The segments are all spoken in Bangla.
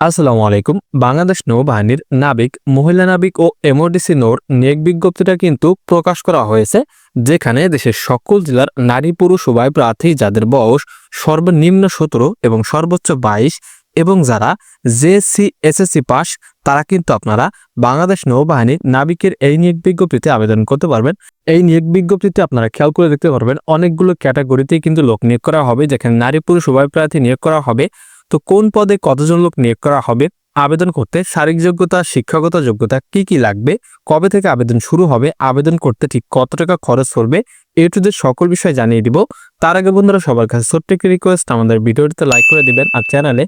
আসসালামু আলাইকুম। বাংলাদেশ নৌবাহিনীর নাবিক, মহিলা নাবিক ও এমওডিসি নৌর নিয়োগ বিজ্ঞপ্তিটা কিন্তু প্রকাশ করা হয়েছে, যেখানে দেশের সকল জেলার নারী পুরুষ উভয় প্রার্থী যাদের বয়স সর্বনিম্ন সতেরো এবং সর্বোচ্চ বাইশ এবং যারা জেএসসি এসএসসি পাস, তারা কিন্তু আপনারা বাংলাদেশ নৌবাহিনীর নাবিকের এই নিয়োগ বিজ্ঞপ্তিতে আবেদন করতে পারবেন। এই নিয়োগ বিজ্ঞপ্তিতে আপনারা খেয়াল করে দেখতে পারবেন, অনেকগুলো ক্যাটাগরিতেই কিন্তু লোক নিয়োগ করা হবে, যেখানে নারী পুরুষ উভয় প্রার্থী নিয়োগ করা হবে। তো কোন পদে কতজন লোক নিয়োগ করা হবে? আবেদন করতে শারীরিক যোগ্যতা, শিক্ষাগত যোগ্যতা কি কি লাগবে? কবে থেকে আবেদন শুরু হবে? আবেদন করতে ঠিক কত টাকা খরচ পড়বে এ সকল বিষয় জানিয়ে দিব। তার আগে বন্ধুরা, সবার কাছে ছোট্ট একটি রিকোয়েস্ট আমাদের ভিডিওটিতে লাইক করে দিবেন আর চ্যানেলে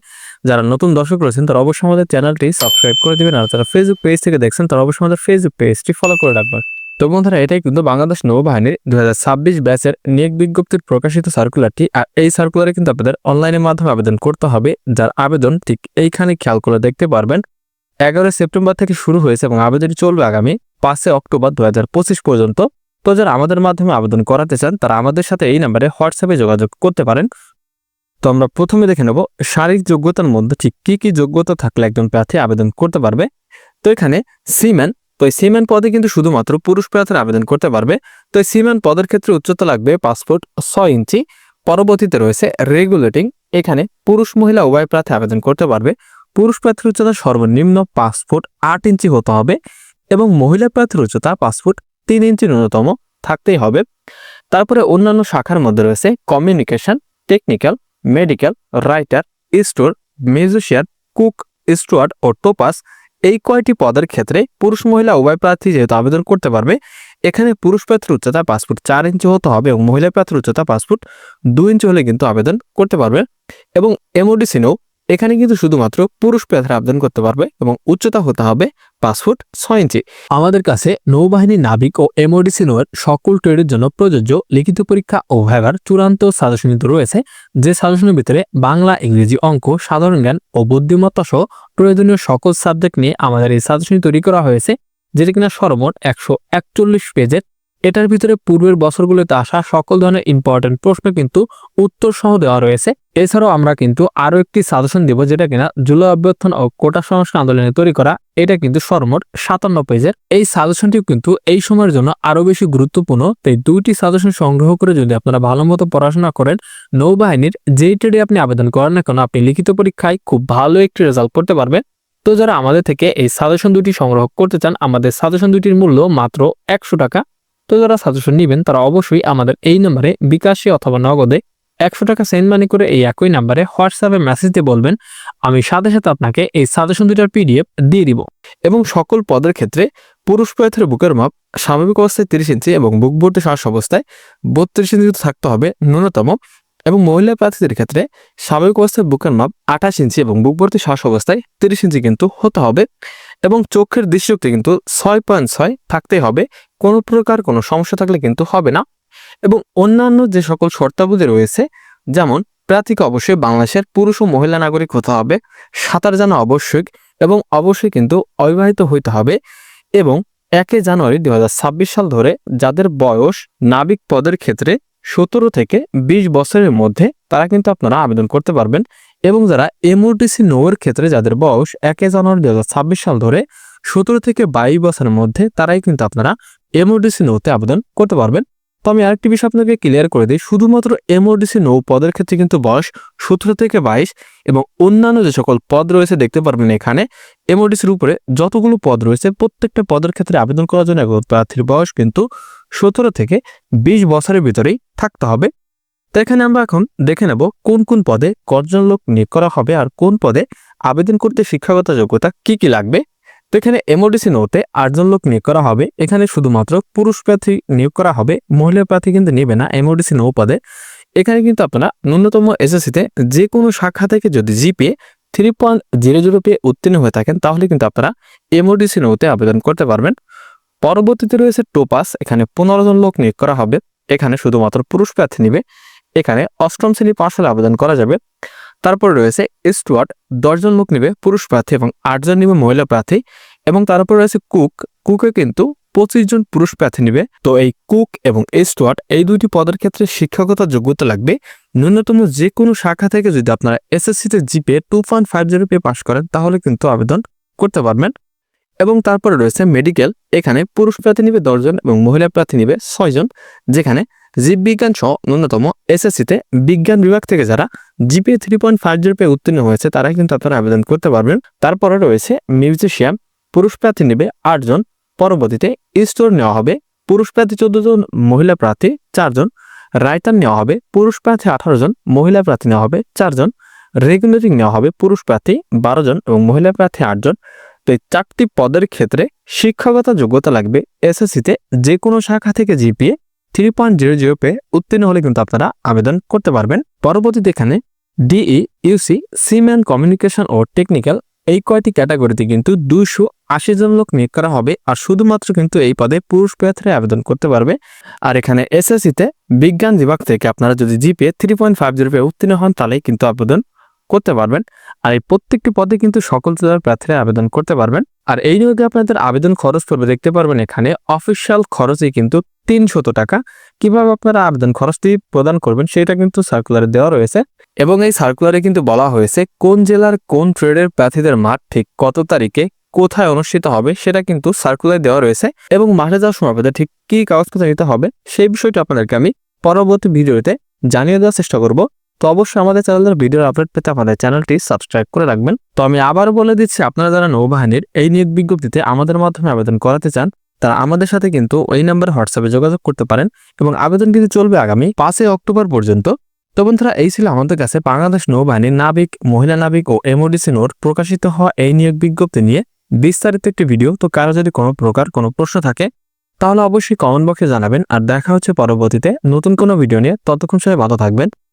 যারা নতুন দর্শক রয়েছেন, তারা অবশ্যই আমাদের চ্যানেলটি সাবস্ক্রাইব করে দিবেন আর যারা ফেসবুক পেজ থেকে দেখছেন, তারা অবশ্যই আমাদের ফেসবুক পেজটি ফলো করে রাখবেন। তো বন্ধুরা, এটাই কিন্তু বাংলাদেশ নৌবাহিনীর দু হাজার ছাব্বিশ ব্যাচের নিয়োগ বিজ্ঞপ্তির প্রকাশিত সার্কুলারটি আর এই সার্কুলারে কিন্তু আপনাদের অনলাইনের মাধ্যমে আবেদন করতে হবে। যার আবেদন ঠিক এইখানে খেয়াল করে দেখতে পারবেন। এগারোই সেপ্টেম্বর থেকে শুরু হয়েছে এবং আবেদনটি চলবে আগামী পাঁচই অক্টোবর দু হাজার পঁচিশ পর্যন্ত। তো যারা আমাদের মাধ্যমে আবেদন করাতে চান, তারা আমাদের সাথে এই নাম্বারে হোয়াটসঅ্যাপে যোগাযোগ করতে পারেন। তো আমরা প্রথমে দেখে নেব শারীরিক যোগ্যতার মধ্যে ঠিক কী কী যোগ্যতা থাকলে একজন প্রার্থী আবেদন করতে পারবে। তো এখানে সিম্যান তো এই সিম্যান পদে কিন্তু শুধুমাত্র পুরুষ প্রার্থীরা আবেদন করতে পারবে। তো এই সিম্যান পদের ক্ষেত্রে উচ্চতা লাগবে পাসপোর্ট ছয় ইঞ্চি। পরবর্তীতে রয়েছে রেগুলেটিং। এখানে পুরুষ, মহিলা, উভয় প্রার্থী আবেদন করতে পারবে। পুরুষ প্রার্থীর উচ্চতা সর্বনিম্ন পাঁচ ফুট আট ইঞ্চি হতে হবে এবং মহিলা প্রার্থীর উচ্চতা পাঁচ ফুট তিন ইঞ্চি ন্যূনতম থাকতেই হবে। তারপরে অন্যান্য শাখার মধ্যে রয়েছে communication, technical medical writer, store, musician, cook steward ও টোপাস। এই কয়টি পদের ক্ষেত্রে পুরুষ মহিলা উভয় প্রার্থী যেহেতু আবেদন করতে পারবে, এখানে পুরুষ প্রার্থীর উচ্চতা পাসপোর্ট চার ইঞ্চি হতে হবে এবং মহিলা প্রার্থীর উচ্চতা পাসপোর্ট দুই ইঞ্চি হলে কিন্তু আবেদন করতে পারবে। এবং এমওডিসিনেও এখানে কিন্তু শুধুমাত্র পুরুষ প্রার্থীরা আবেদন করতে পারবে এবং উচ্চতা হতে হবে পাঁচ ফুট ছয় ইঞ্চি। আমাদের কাছে নৌবাহিনী নাবিক ও এমওডিসি নৌয়ের সকল ট্রেডের জন্য প্রযোজ্য লিখিত পরীক্ষা ও ভাইবার চূড়ান্ত সাজেশনিত রয়েছে, যে সাজেশনের ভিতরে বাংলা, ইংরেজি অঙ্ক, সাধারণ জ্ঞান ও বুদ্ধিমত্তা সহ প্রয়োজনীয় সকল সাবজেক্ট নিয়ে আমাদের এই সাজেশনী তৈরি করা হয়েছে, যেটা কিনা সর্বমোট একশো একচল্লিশ পেজের এটার ভিতরে পূর্বের বছরগুলোতে আসা সকল ধরনের ইম্পর্টেন্ট প্রশ্ন কিন্তু উত্তর সহ দেওয়া রয়েছে। এছাড়াও আমরা কিন্তু আরও একটি সাজেশন দেব যেটা কিনা জুলাই অভ্যর্থন ও কোটা সংস্কার আন্দোলনে তৈরি করা, এটা কিন্তু সর্বমোট সাতান্ন পেজের। এই সাজেশনটিও কিন্তু এই সময়ের জন্য আরও বেশি গুরুত্বপূর্ণ, তাই দুইটি সাজেশন সংগ্রহ করে যদি আপনারা ভালো মতো পড়াশোনা করেন, নৌবাহিনীর যেই ট্রেডে আপনি আবেদন করেন না কেন, আপনি লিখিত পরীক্ষায় খুব ভালো একটি রেজাল্ট করতে পারবেন। তো যারা আমাদের থেকে এই সাজেশন দুটি সংগ্রহ করতে চান, আমাদের সাজেশন দুটির মূল্য মাত্র একশো টাকা। তো যারা সাজেশন নেবেন, তারা অবশ্যই আমাদের এই নম্বরে বিকাশে অথবা নগদে একশো টাকা সেন্ড মানি করে এই একই নাম্বারে হোয়াটসঅ্যাপে মেসেজ দিয়ে বলবেন, আমি সাথে সাথে আপনাকে এই সাজেশন দুটার পিডিএফ দিয়ে দিব। এবং সকল পদের ক্ষেত্রে পুরুষ প্রয়থের বুকের মাপ, স্বাভাবিক অবস্থায় তিরিশ ইঞ্চি এবং বুক ভর্তি শ্বাস অবস্থায় বত্রিশ ইঞ্চি থাকতে হবে ন্যূনতম এবং মহিলা প্রার্থীদের ক্ষেত্রে স্বাভাবিক অবস্থায় বুকের মাপ আঠাশ ইঞ্চি এবং বুক ভর্তি শ্বাস অবস্থায় তিরিশ ইঞ্চি কিন্তু হতে হবে এবং চোখের দৃষ্টিশক্তি কিন্তু ছয় পয়েন্ট ছয় থাকতেই হবে। কোনো প্রকার কোনো সমস্যা থাকলে কিন্তু হবে না। এবং অন্যান্য যে সকল শর্তাবলী রয়েছে, যেমন প্রার্থীকে অবশ্যই বাংলাদেশের পুরুষ ও মহিলা নাগরিক হতে হবে, সাঁতার জানা আবশ্যক এবং অবশ্যই কিন্তু অবিবাহিত হইতে হবে এবং একে জানুয়ারি দু হাজার ছাব্বিশ সাল ধরে যাদের বয়স নাবিক পদের ক্ষেত্রে সতেরো থেকে ২০ বছরের মধ্যে তারা কিন্তু আপনারা আবেদন করতে পারবেন এবং যারা এমওটিসি নৌয়ের ক্ষেত্রে যাদের বয়স একে জানুয়ারি দু হাজার ছাব্বিশ সাল ধরে সতেরো থেকে বাইশ বছরের মধ্যে তারাই কিন্তু আপনারা এমওডিসি নৌতে আবেদন করতে পারবেন। তো আমি আরেকটি বিষয় আপনাকে ক্লিয়ার করে দিই। শুধুমাত্র এমওডিসি নৌ পদের ক্ষেত্রে কিন্তু বয়স সতেরো থেকে বাইশ এবং অন্যান্য যে সকল পদ রয়েছে দেখতে পারবেন এখানে। এমওডিসির উপরে যতগুলো পদ রয়েছে প্রত্যেকটা পদের ক্ষেত্রে আবেদন করার জন্য একজন প্রার্থীর বয়স কিন্তু সতেরো থেকে বিশ বছরের ভিতরেই থাকতে হবে। তো এখানে আমরা এখন দেখে নেব কোন কোন পদে কতজন লোক নিয়োগ করা হবে আর কোন পদে আবেদন করতে শিক্ষাগত যোগ্যতা কি কি লাগবে। তো এখানে এমওডিসি নৌতে আটজন লোক নিয়োগ করা হবে। এখানে শুধুমাত্র পুরুষ প্রার্থী নিয়োগ করা হবে, মহিলা প্রার্থী কিন্তু নেবে না এমওডিসি নৌ পদে। এখানে কিন্তু আপনারা ন্যূনতম এসএসসিতে যে কোনো শাখা থেকে যদি GPA three point zero zero পেয়ে উত্তীর্ণ হয়ে থাকেন, তাহলে কিন্তু আপনারা এমওডিসি নৌতে আবেদন করতে পারবেন। পরবর্তীতে রয়েছে টোপাস এখানে পনেরো জন লোক নিয়োগ করা হবে। এখানে শুধুমাত্র পুরুষ প্রার্থী নিবে। এখানে অষ্টম শ্রেণি পাশ হলে আবেদন করা যাবে। তারপর রয়েছে স্টুয়ার্ট দশজন লোক নিবে, পুরুষ প্রার্থী এবং আটজন নিবে মহিলা প্রার্থী। এবং তারপর রয়েছে কুক, কুকে কিন্তু পঁচিশ জন পুরুষ প্রার্থী নিবে। তো এই কুক এবং স্টুয়ার্ট এই দুইটি পদের ক্ষেত্রে শিক্ষকতার যোগ্যতা লাগবে। ন্যূনতম যে কোনো শাখা থেকে যদি আপনারা এসএসসিতে GPA two point five zero pay pass করেন, তাহলে কিন্তু আবেদন করতে পারবেন। এবং তারপরে রয়েছে মেডিকেল এখানে পুরুষ প্রার্থী নিবে দশজন এবং মহিলা প্রার্থী নিবে ছয়জন, যেখানে জীববিজ্ঞান সহ ন্যূনতম এসএসসিতে বিজ্ঞান বিভাগ থেকে যারা GPA three point five zero pay উত্তীর্ণ হয়েছে তারা কিন্তু আপনারা আবেদন করতে পারবেন। তারপরে রয়েছে মিউজিশিয়াম পুরুষ প্রার্থী নেবে আটজন, পরবর্তীতে স্টোর নেওয়া হবে পুরুষ প্রার্থী চোদ্দ জন মহিলা প্রার্থী চারজন রাইটার নেওয়া হবে পুরুষ প্রার্থী আঠারো জন মহিলা প্রার্থী নেওয়া হবে চারজন রেগুলেটিং নেওয়া হবে পুরুষ প্রার্থী বারো জন এবং মহিলা প্রার্থী আটজন। তো এই চারটি পদের ক্ষেত্রে শিক্ষাগত যোগ্যতা লাগবে এসএসসিতে যে কোনো শাখা থেকে GPA three point zero zero pay উত্তীর্ণ হলে কিন্তু আপনারা আবেদন করতে পারবেন। পরবর্তীতে এখানে ডিই ইউসি সিম্যান কমিউনিকেশন ও টেকনিক্যাল এই কয়টি ক্যাটাগরিতে কিন্তু দুইশো আশি জন লোক নিয়োগ করা হবে আর শুধুমাত্র কিন্তু এই পদে পুরুষ প্রার্থীরা আবেদন করতে পারবে। আর এখানে এসএসসিতে বিজ্ঞান বিভাগ থেকে আপনারা যদি GPA three point five zero pay উত্তীর্ণ হন তাহলেই কিন্তু আবেদন করতে পারবেন। আর এই প্রত্যেকটি পদে কিন্তু সকল জেলার প্রার্থীরা আবেদন করতে পারবেন। আর এই নিয়োগে আপনাদের আবেদন খরচ পড়বে, দেখতে পারবেন এখানে অফিসিয়াল খরচে কিন্তু তিনশত টাকা। কীভাবে আপনারা আবেদন খরচটি প্রদান করবেন সেটা কিন্তু সার্কুলারে দেওয়া রয়েছে। এবং এই সার্কুলারে কিন্তু বলা হয়েছে কোন জেলার কোন ট্রেডের প্রার্থীদের মাঠ ঠিক কত তারিখে কোথায় অনুষ্ঠিত হবে সেটা কিন্তু সার্কুলারে দেওয়া রয়েছে। এবং মাঠে যাওয়ার সময় আপনাদের ঠিক কি কাগজপত্র নিতে হবে সেই বিষয়টা আপনাদেরকে আমি পরবর্তী ভিডিওতে জানিয়ে দেওয়ার চেষ্টা করব। তো অবশ্যই আমাদের চ্যানেলের ভিডিওর আপডেট পেতে আমাদের চ্যানেলটি সাবস্ক্রাইব করে রাখবেন। তো আমি আবার বলে দিচ্ছি, আপনারা যারা নৌবাহিনীর এই নিয়োগ বিজ্ঞপ্তিতে আমাদের মাধ্যমে আবেদন করাতে চান, তারা আমাদের সাথে কিন্তু ওই নাম্বারে হোয়াটসঅ্যাপে যোগাযোগ করতে পারেন এবং আবেদন কিন্তু চলবে আগামী পাঁচই অক্টোবর পর্যন্ত। তো বন্ধুরা, এই ছিল আমাদের কাছে বাংলাদেশ নৌবাহিনীর নাবিক, মহিলা নাবিক ও এমওডিসি নোট প্রকাশিত হওয়া এই নিয়োগ বিজ্ঞপ্তি নিয়ে বিস্তারিত একটি ভিডিও। তো কারও যদি কোনো প্রকার কোনো প্রশ্ন থাকে, তাহলে অবশ্যই কমেন্ট বক্সে জানাবেন। আর দেখা হচ্ছে পরবর্তীতে নতুন কোনো ভিডিও নিয়ে। ততক্ষণ সবাই ভালো থাকবেন।